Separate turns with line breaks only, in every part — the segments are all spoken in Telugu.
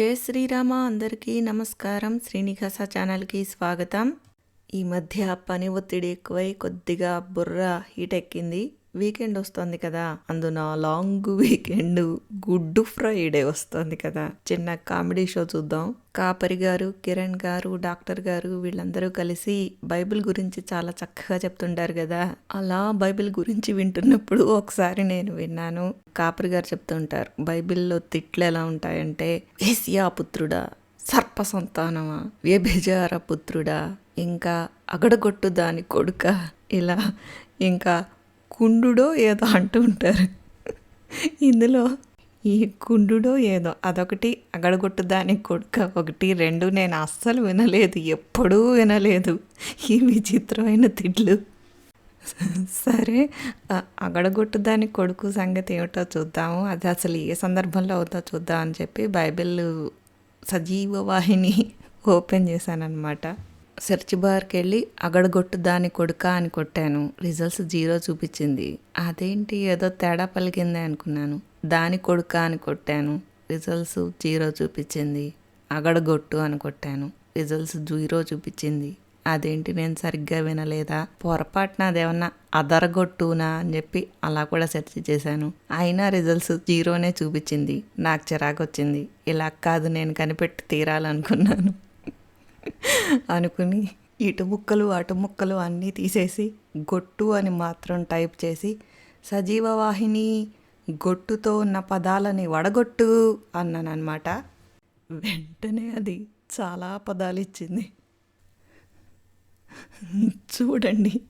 జయ శ్రీరామ. అందరికీ నమస్కారం. శ్రీనివాస ఛానల్కి స్వాగతం. ఈ మధ్య పని ఒత్తిడి ఎక్కువై కొద్దిగా బుర్ర హీట్ ఎక్కింది. వీకెండ్ వస్తుంది కదా అందున లాంగ్ వీకెండ్ గుడ్ ఫ్రైడే వస్తుంది కదా. చిన్న కామెడీ షో చూద్దాం. కాపరి గారు కిరణ్ గారు డాక్టర్ గారు వీళ్ళందరూ కలిసి బైబిల్ గురించి చాలా చక్కగా చెప్తుంటారు కదా. అలా బైబిల్ గురించి వింటున్నప్పుడు ఒకసారి నేను విన్నాను. కాపరి గారు చెప్తుంటారు బైబిల్లో తిట్లు ఎలా ఉంటాయంటే ఏసియా పుత్రుడా సర్ప సంతానమా వ్యభిచార పుత్రుడా ఇంకా అగడగొట్టు దాని కొడుక ఇలా ఇంకా కుండుడో ఏదో అంటూ ఉంటారు. ఇందులో ఈ కుండుడో ఏదో అదొకటి అగడగొట్టు దాని కొడుక ఒకటి రెండు నేను అస్సలు వినలేదు ఎప్పుడూ వినలేదు. ఈ విచిత్రమైన తిట్లు. సరే అగడగొట్టు దాని కొడుకు సంగతి ఏమిటో చూద్దాము. అది అసలు ఏ సందర్భంలో అవుతా చూద్దాం అని చెప్పి బైబిల్ సజీవ వాహిని ఓపెన్ చేశానన్నమాట. సెర్చ్ బార్కి వెళ్ళి అగడగొట్టు దాని కొడుక అని కొట్టాను. రిజల్ట్స్ జీరో చూపించింది. అదేంటి? ఏదో తేడా పలికిందే అనుకున్నాను. దాని కొడుక అని కొట్టాను. రిజల్ట్స్ జీరో చూపించింది. అగడగొట్టు అని కొట్టాను. రిజల్ట్స్ జీరో చూపించింది. అదేంటి? నేను సరిగ్గా వినలేదా? పొరపాటున అదేమన్నా అదరగొట్టునా అని చెప్పి అలా కూడా సెర్చ్ చేశాను. అయినా రిజల్ట్స్ జీరోనే చూపించింది. నాకు చిరాకు వచ్చింది ఇలా కాదు నేను కనిపెట్టి తీరాలనుకున్నాను. అనుకుని ఇటు ముక్కలు అటు ముక్కలు అన్నీ తీసేసి గొట్టు అని మాత్రం టైప్ చేసి సజీవ వాహిని గొట్టుతో ఉన్న పదాలని వడగొట్టు అన్నాను అనమాట వెంటనే అది చాలా పదాలు ఇచ్చింది చూడండి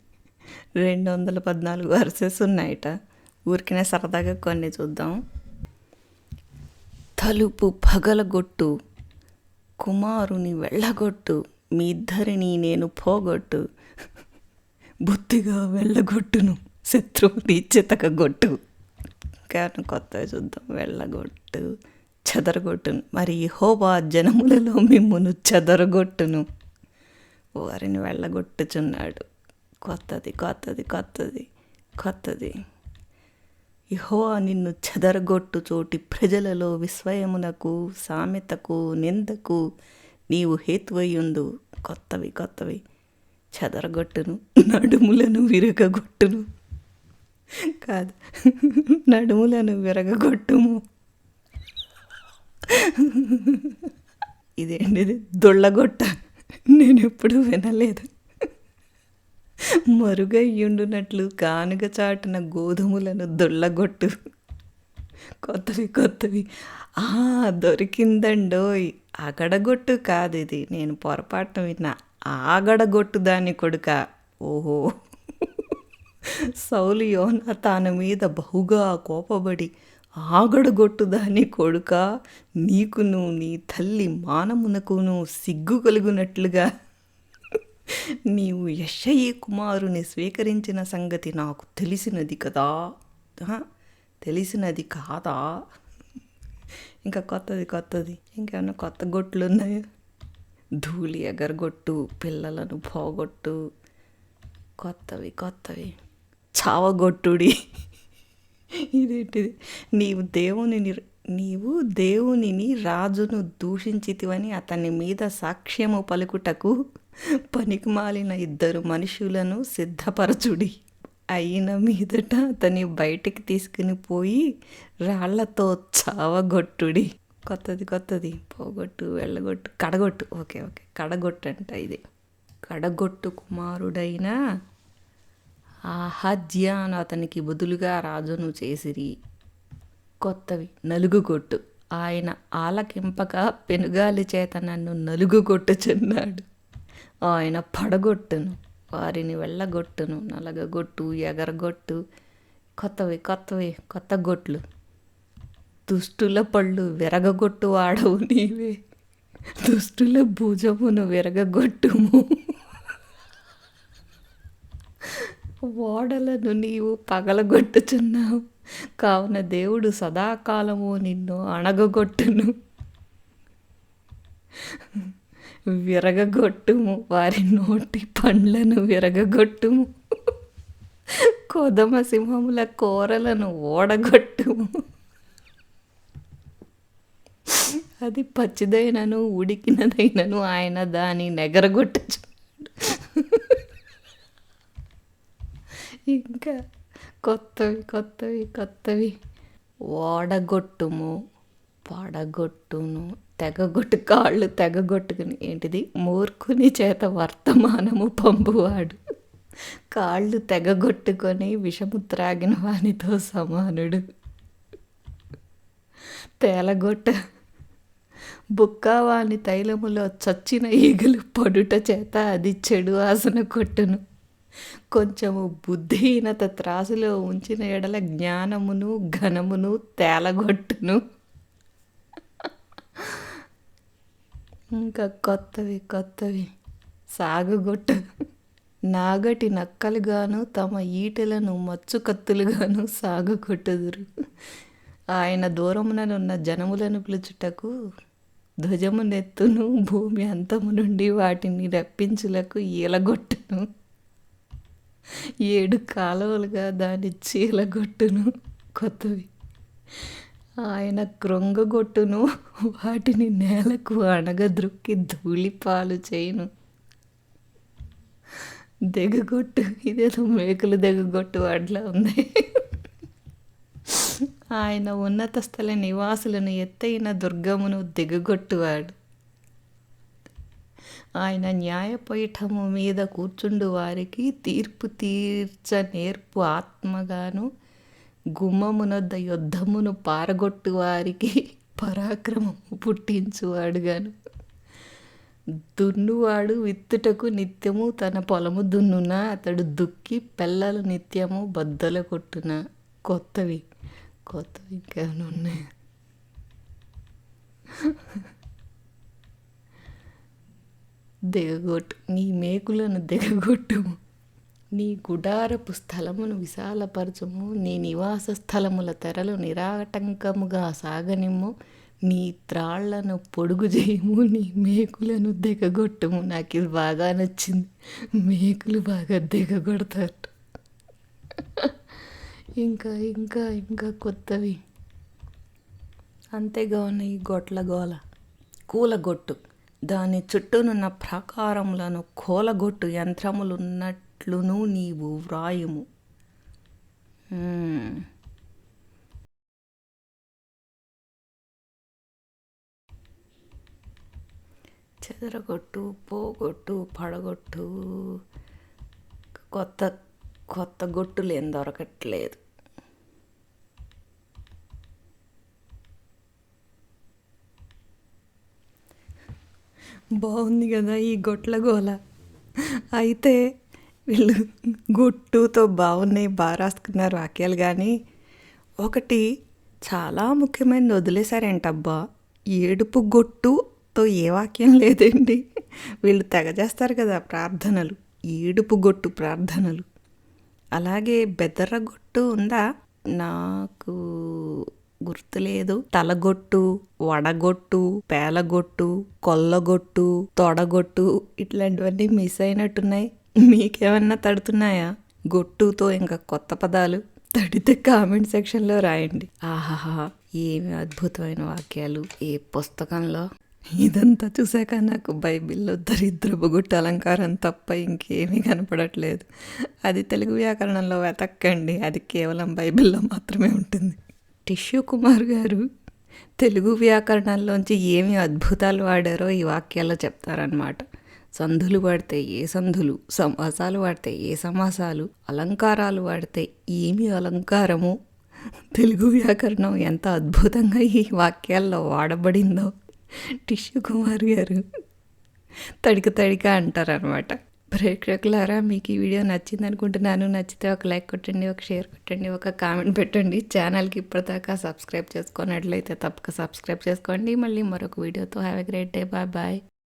రెండు వందల పద్నాలుగు వర్సెస్ ఉన్నాయట. ఊరికినే సరదాగా కొన్ని చూద్దాం. తలుపు పగలగొట్టు. కుమారుని వెళ్ళగొట్టు మీ ఇద్దరిని నేను పోగొట్టు. బుద్ధిగా వెళ్ళగొట్టును శత్రువుని చితకగొట్టు. కానీ కొత్త చూద్దాం. వెళ్ళగొట్టు చెదరగొట్టును. మరి హోవా జనములలో మిమ్మును చెదరగొట్టును. వారిని వెళ్ళగొట్టుచున్నాడు. కొత్తది కొత్తది కొత్తది కొత్తది. యెహోవా నిన్ను చెదరగొట్టు చోటి ప్రజలలో విస్వయమునకు సామెతకు నిందకు నీవు హేతువయ్యుందు కొత్తవి కొత్తవి. చెదరగొట్టును నడుములను విరగగొట్టును. కాదు నడుములను విరగగొట్టుము. ఇదేంటిది? దొళ్ళగొట్ట. నేను ఎప్పుడూ వినలేదు. మరుగయ్యుండునట్లు కానుగ చాటున గోధుమలను దొళ్ళగొట్టు. కొత్తవి కొత్తవి. ఆ దొరికిందండోయ్. అగడగొట్టు కాదు ఇది నేను పొరపాటున విన్నా ఆగడగొట్టు దాని కొడుక. ఓహో. సౌలు యోన తన మీద బహుగా కోపబడి ఆగడగొట్టు దాని కొడుక నీకును నీ తల్లి మానమునకును సిగ్గు కలుగునట్లుగా నీవు యశయ్య కుమారుని స్వీకరించిన సంగతి నాకు తెలిసినది కదా. తెలిసినది కాదా? ఇంకా కొత్తది కొత్తది. ఇంకేమన్నా కొత్త గొట్లు ఉన్నాయా? ధూళి ఎగరగొట్టు పిల్లలను పోగొట్టు. కొత్తవి కొత్తవి. చావగొట్టుడి. ఇదేంటిది? నీవు దేవునిని నీవు దేవునిని రాజును దూషించితివని అతని మీద సాక్ష్యము పలుకుటకు పనికిమాలిన ఇద్దరు మనుషులను సిద్ధపరచుడి. అయిన మీదట అతని బయటికి తీసుకుని పోయి రాళ్ళతో చావగొట్టుడి. కొత్తది కొత్తది. పోగొట్టు వెళ్ళగొట్టు కడగొట్టు. Okay okay. కడగొట్టు అంట ఇది. కడగొట్టు కుమారుడైన ఆహాజ్యాను అతనికి బదులుగా రాజును చేసిరి. కొత్తవి నలుగుగొట్టు. ఆయన ఆలకింపక పెనుగాలి చేత నన్ను నలుగుగొట్టుచున్నాడు. ఆయన పడగొట్టును వారిని వెళ్ళగొట్టును నలగగొట్టు ఎగరగొట్టు కొత్తవి కొత్తవి కొత్త గొట్లు. దుష్టుల పళ్ళు విరగగొట్టు వాడవు నీవే. దుష్టుల భుజమును విరగగొట్టుము. ఓడలను నీవు పగలగొట్టుచున్నావు. కావున దేవుడు సదాకాలము నిన్ను అణగగొట్టును. విరగగొట్టుము. వారి నోటి పండ్లను విరగగొట్టుము. కొదమ సింహముల కూరలను ఓడగొట్టుము. అది పచ్చిదైనను ఉడికినదైనను ఆయన దాని నెగరగొట్టచ్చు ఇంకా కొత్తవి కొత్తవి కొత్తవి. ఓడగొట్టుము పడగొట్టును. తెగగొట్టు కాళ్ళు తెగగొట్టుకుని ఏంటిది? మూర్ఖుని చేత వర్తమానము పంపువాడు. కాళ్ళు తెగగొట్టుకొని విషము త్రాగిన వానితో సమానుడు. తేలగొట్ట బుక్కావాని తైలములో చచ్చిన ఈగలు పడుట చేత అది చెడు ఆసన కొట్టును. కొంచెము బుద్ధిహీనత త్రాసులో ఉంచిన ఎడల జ్ఞానమును ఘనమును తేలగొట్టును. ఇంకా కొత్తవి కొత్తవి. సాగుగొట్టు నాగటి నక్కలుగాను తమ ఈటెలను మచ్చు కత్తులుగాను సాగుకొట్టుదురు ఆయన దూరముననున్న జనములను పిలుచుటకు ధ్వజము నెత్తును భూమి అంతము నుండి వాటిని రప్పించులకు ఈలగొట్టును. ఏడు కాలువలుగా దాని చీలగొట్టును కొత్తవి. ఆయన క్రొంగగొట్టును వాటిని నేలకు అణగద్రొక్కి ధూళిపాలు చేయును. దిగగొట్టు ఇదేదో మేకలు దెగగొట్టు అట్లా ఉంది. ఆయన ఉన్నత స్థల నివాసులను ఎత్తైన దుర్గమును దిగగొట్టువాడు. ఆయన న్యాయపీఠము మీద కూర్చుండు వారికి తీర్పు తీర్చ నేర్పు ఆత్మగాను గుమ్మమునొద్ద యుద్ధమును పారగొట్టు వారికి పరాక్రమము పుట్టించువాడుగాను దున్నువాడు విత్తుటకు నిత్యము తన పొలము దున్నున అతడు దుక్కి పిల్లలు నిత్యము బద్దల కొట్టున. కొత్తవి కొత్తవి ఇంకా ఉన్నాయి? దిగగొట్టు నీ మేకులను దిగగొట్టుము. నీ గుడారపు స్థలమును విశాలపరచుము నీ నివాస స్థలముల తెరలు నిరాటంకముగా సాగనిమ్ము నీ త్రాళ్ళను పొడుగు చేయము నీ మేకులను దిగగొట్టుము. నాకు ఇది బాగా నచ్చింది. మేకులు బాగా దిగగొడతారు. ఇంకా ఇంకా ఇంకా కొత్తవి. అంతేగా ఈ గొట్ల గోల. కూలగొట్టు. దాని చుట్టూనున్న ప్రాకారములను కూలగొట్టు యంత్రములున్నట్లును నీవు వ్రాయుము. చెదరగొట్టు పోగొట్టు పడగొట్టు. కొత్త కొత్త గొట్టులు ఏం దొరకట్లేదు. బాగుంది కదా ఈ గొట్ల గోల. అయితే వీళ్ళు గుట్టుతో బాగున్నాయి బాగా రాసుకున్నారు వాక్యాలు కానీ ఒకటి చాలా ముఖ్యమైనది వదిలేశారేంటబ్బా? ఏడుపు గొట్టుతో ఏ వాక్యం లేదండి. వీళ్ళు తెగజేస్తారు కదా ప్రార్థనలు ఏడుపు గొట్టు ప్రార్థనలు. అలాగే బెదరగొట్టు ఉందా? నాకు గుర్తులేదు. తలగొట్టు వడగొట్టు పేలగొట్టు కొల్లగొట్టు తొడగొట్టు ఇట్లాంటివన్నీ మిస్ అయినట్టున్నాయి. మీకేమన్నా తడుతున్నాయా? గొట్టుతో ఇంకా కొత్త పదాలు తడితే కామెంట్ సెక్షన్లో రాయండి. ఆహాహా ఏమి అద్భుతమైన వాక్యాలు ఏ పుస్తకంలో. ఇదంతా చూశాక నాకు బైబిల్లో దరిద్రపు గుట్ట అలంకారం తప్ప ఇంకేమీ కనపడట్లేదు. అది తెలుగు వ్యాకరణంలో వెతక్కండి. అది కేవలం బైబిల్లో మాత్రమే ఉంటుంది. టిష్యూ కుమార్ గారు తెలుగు వ్యాకరణంలోంచి ఏమి అద్భుతాలు వాడారో ఈ వాక్యాల్లో చెప్తారనమాట సంధులు వాడితే ఏ సంధులు సమాసాలు వాడితే ఏ సమాసాలు అలంకారాలు వాడితే ఏమి అలంకారము? తెలుగు వ్యాకరణం ఎంత అద్భుతంగా ఈ వాక్యాల్లో వాడబడిందో టిష్యూ కుమార్ గారు. తడిక తడిక అంటారనమాట ప్రేక్షకులారా మీకు ఈ వీడియో నచ్చింది అనుకుంటున్నాను నచ్చితే ఒక లైక్ కొట్టండి ఒక షేర్ కొట్టండి ఒక కామెంట్ పెట్టండి. ఛానల్కి ఇప్పటిదాకా సబ్స్క్రైబ్ చేసుకున్నట్లయితే తప్పక సబ్స్క్రైబ్ చేసుకోండి. మళ్ళీ మరొక వీడియోతో. Have a great day bye bye